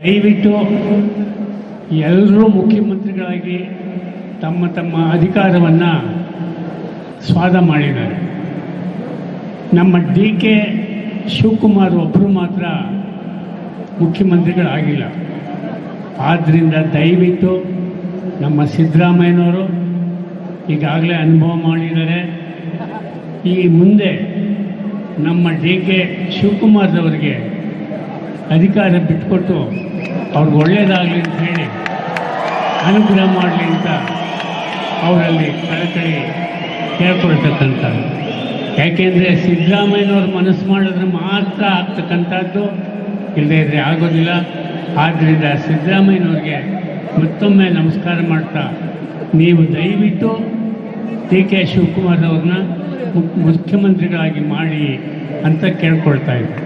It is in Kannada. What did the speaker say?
ದಯವಿಟ್ಟು ಎಲ್ಲರೂ ಮುಖ್ಯಮಂತ್ರಿಗಳಾಗಿ ತಮ್ಮ ತಮ್ಮ ಅಧಿಕಾರವನ್ನು ಸ್ವಾದ ಮಾಡಿದ್ದಾರೆ. ನಮ್ಮ ಡಿ ಕೆ ಶಿವಕುಮಾರ್ ಒಬ್ಬರು ಮಾತ್ರ ಮುಖ್ಯಮಂತ್ರಿಗಳಾಗಿಲ್ಲ. ಆದ್ದರಿಂದ ದಯವಿಟ್ಟು ನಮ್ಮ ಸಿದ್ದರಾಮಯ್ಯನವರು ಈಗಾಗಲೇ ಅನುಭವ ಮಾಡಿದ್ದಾರೆ. ಈ ಮುಂದೆ ನಮ್ಮ ಡಿ ಕೆ ಶಿವಕುಮಾರ್ದವರಿಗೆ ಅಧಿಕಾರ ಬಿಟ್ಕೊಟ್ಟು ಅವ್ರಿಗೆ ಒಳ್ಳೆಯದಾಗಲಿ ಅಂತ ಹೇಳಿ ಅನುಗ್ರಹ ಮಾಡಲಿ ಅಂತ ಅವರಲ್ಲಿ ಕಳಕಳಿ ಕೇಳ್ಕೊಳ್ತಕ್ಕಂಥದ್ದು ಯಾಕೆಂದರೆ ಸಿದ್ದರಾಮಯ್ಯನವ್ರು ಮನಸ್ಸು ಮಾಡಿದ್ರೆ ಮಾತ್ರ ಆಗ್ತಕ್ಕಂಥದ್ದು ಇಲ್ಲದೇ ಇದ್ರೆ ಆಗೋದಿಲ್ಲ. ಆದ್ದರಿಂದ ಸಿದ್ದರಾಮಯ್ಯನವ್ರಿಗೆ ಮತ್ತೊಮ್ಮೆ ನಮಸ್ಕಾರ ಮಾಡ್ತಾ ನೀವು ದಯವಿಟ್ಟು ಡಿ ಕೆ ಶಿವಕುಮಾರ್ ಅವ್ರನ್ನ ಮುಖ್ಯಮಂತ್ರಿಗಳಾಗಿ ಮಾಡಿ ಅಂತ ಕೇಳ್ಕೊಳ್ತಾ ಇದ್ದೀನಿ